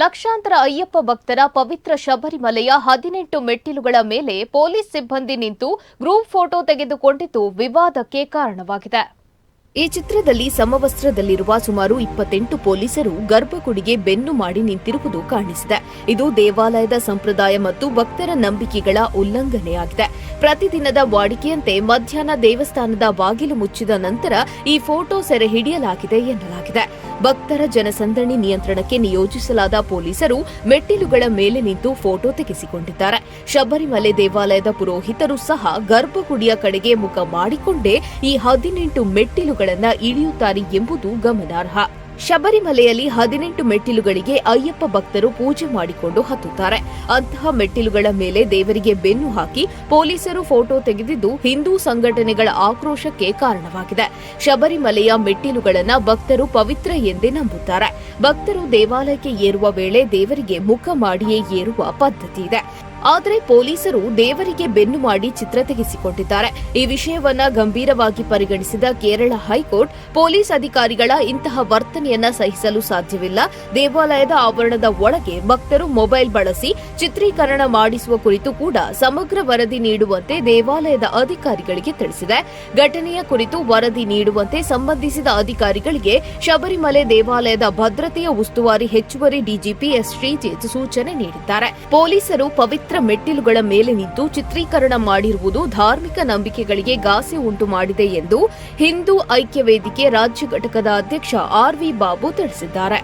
ಲಕ್ಷಾಂತರ ಅಯ್ಯಪ್ಪ ಭಕ್ತರ ಪವಿತ್ರ ಶಬರಿಮಲೆಯ ಹದಿನೆಂಟು ಮೆಟ್ಟಿಲುಗಳ ಮೇಲೆ ಪೊಲೀಸ್ ಸಿಬ್ಬಂದಿ ನಿಂತು ಗ್ರೂಪ್ ಫೋಟೋ ತೆಗೆದುಕೊಂಡಿದ್ದು ವಿವಾದಕ್ಕೆ ಕಾರಣವಾಗಿದೆ. ಈ ಚಿತ್ರದಲ್ಲಿ ಸಮವಸ್ತ್ರದಲ್ಲಿರುವ ಸುಮಾರು ಇಪ್ಪತ್ತೆಂಟು ಪೊಲೀಸರು ಗರ್ಭಗುಡಿಗೆ ಬೆನ್ನು ಮಾಡಿ ನಿಂತಿರುವುದು ಕಾಣಿಸಿದೆ. ಇದು ದೇವಾಲಯದ ಸಂಪ್ರದಾಯ ಮತ್ತು ಭಕ್ತರ ನಂಬಿಕೆಗಳ ಉಲ್ಲಂಘನೆಯಾಗಿದೆ. ಪ್ರತಿದಿನದ ವಾಡಿಕೆಯಂತೆ ಮಧ್ಯಾಹ್ನ ದೇವಸ್ಥಾನದ ಬಾಗಿಲು ಮುಚ್ಚಿದ ನಂತರ ಈ ಫೋಟೋ ಸೆರೆ ಹಿಡಿಯಲಾಗಿದೆ ಎನ್ನಲಾಗಿದೆ. ಭಕ್ತರ ಜನಸಂದಣಿ ನಿಯಂತ್ರಣಕ್ಕೆ ನಿಯೋಜಿಸಲಾದ ಪೊಲೀಸರು ಮೆಟ್ಟಿಲುಗಳ ಮೇಲೆ ನಿಂತು ಫೋಟೋ ತೆಗೆಸಿಕೊಂಡಿದ್ದಾರೆ. ಶಬರಿಮಲೆ ದೇವಾಲಯದ ಪುರೋಹಿತರು ಸಹ ಗರ್ಭಗುಡಿಯ ಕಡೆಗೆ ಮುಖ ಮಾಡಿಕೊಂಡೇ ಈ ಹದಿನೆಂಟು ಮೆಟ್ಟಿಲುಗಳನ್ನು ಇಳಿಯುತ್ತಾರೆ ಎಂಬುದು ಗಮನಾರ್ಹ. ಶಬರಿಮಲೆಯಲ್ಲಿ ಹದಿನೆಂಟು ಮೆಟ್ಟಿಲುಗಳಿಗೆ ಅಯ್ಯಪ್ಪ ಭಕ್ತರು ಪೂಜೆ ಮಾಡಿಕೊಂಡು ಹತ್ತುತ್ತಾರೆ. ಅಂತಹ ಮೆಟ್ಟಿಲುಗಳ ಮೇಲೆ ದೇವರಿಗೆ ಬೆನ್ನು ಹಾಕಿ ಪೊಲೀಸರು ಫೋಟೋ ತೆಗೆದಿದ್ದು ಹಿಂದೂ ಸಂಘಟನೆಗಳ ಆಕ್ರೋಶಕ್ಕೆ ಕಾರಣವಾಗಿದೆ. ಶಬರಿಮಲೆಯ ಮೆಟ್ಟಿಲುಗಳನ್ನು ಭಕ್ತರು ಪವಿತ್ರ ಎಂದೇ ನಂಬುತ್ತಾರೆ. ಭಕ್ತರು ದೇವಾಲಯಕ್ಕೆ ಏರುವ ವೇಳೆ ದೇವರಿಗೆ ಮುಖ ಮಾಡಿಯೇ ಏರುವ ಪದ್ಧತಿ ಇದೆ. ಆದರೆ ಪೊಲೀಸರು ದೇವರಿಗೆ ಬೆನ್ನು ಮಾಡಿ ಚಿತ್ರ ತೆಗೆಸಿಕೊಂಡಿದ್ದಾರೆ. ಈ ವಿಷಯವನ್ನ ಗಂಭೀರವಾಗಿ ಪರಿಗಣಿಸಿದ ಕೇರಳ ಹೈಕೋರ್ಟ್ ಪೊಲೀಸ್ ಅಧಿಕಾರಿಗಳ ಇಂತಹ ವರ್ತನೆಯನ್ನ ಸಹಿಸಲು ಸಾಧ್ಯವಿಲ್ಲ. ದೇವಾಲಯದ ಆವರಣದ ಒಳಗೆ ಭಕ್ತರು ಮೊಬೈಲ್ ಬಳಸಿ ಚಿತ್ರೀಕರಣ ಮಾಡಿಸುವ ಕುರಿತು ಕೂಡ ಸಮಗ್ರ ವರದಿ ನೀಡುವಂತೆ ದೇವಾಲಯದ ಅಧಿಕಾರಿಗಳಿಗೆ ತಿಳಿಸಿದೆ. ಘಟನೆಯ ಕುರಿತು ವರದಿ ನೀಡುವಂತೆ ಸಂಬಂಧಿಸಿದ ಅಧಿಕಾರಿಗಳಿಗೆ ಶಬರಿಮಲೆ ದೇವಾಲಯದ ಭದ್ರತೆಯ ಉಸ್ತುವಾರಿ ಹೆಚ್ಚುವರಿ ಡಿಜಿಪಿ ಎಸ್. ಶ್ರೀಜಿತ್ ಸೂಚನೆ ನೀಡಿದ್ದಾರೆ. ಪೊಲೀಸರು ಪವಿತ್ರ ಮೆಟ್ಟಿಲುಗಳ ಮೇಲೆ ನಿಂತು ಚಿತ್ರೀಕರಣ ಮಾಡಿರುವುದು ಧಾರ್ಮಿಕ ನಂಬಿಕೆಗಳಿಗೆ ಗಾಸೆ ಉಂಟು ಮಾಡಿದೆ ಎಂದು ಹಿಂದೂ ಐಕ್ಯ ವೇದಿಕೆ ರಾಜ್ಯ ಘಟಕದ ಅಧ್ಯಕ್ಷ ಆರ್ವಿ ಬಾಬು ತಿಳಿಸಿದ್ದಾರೆ.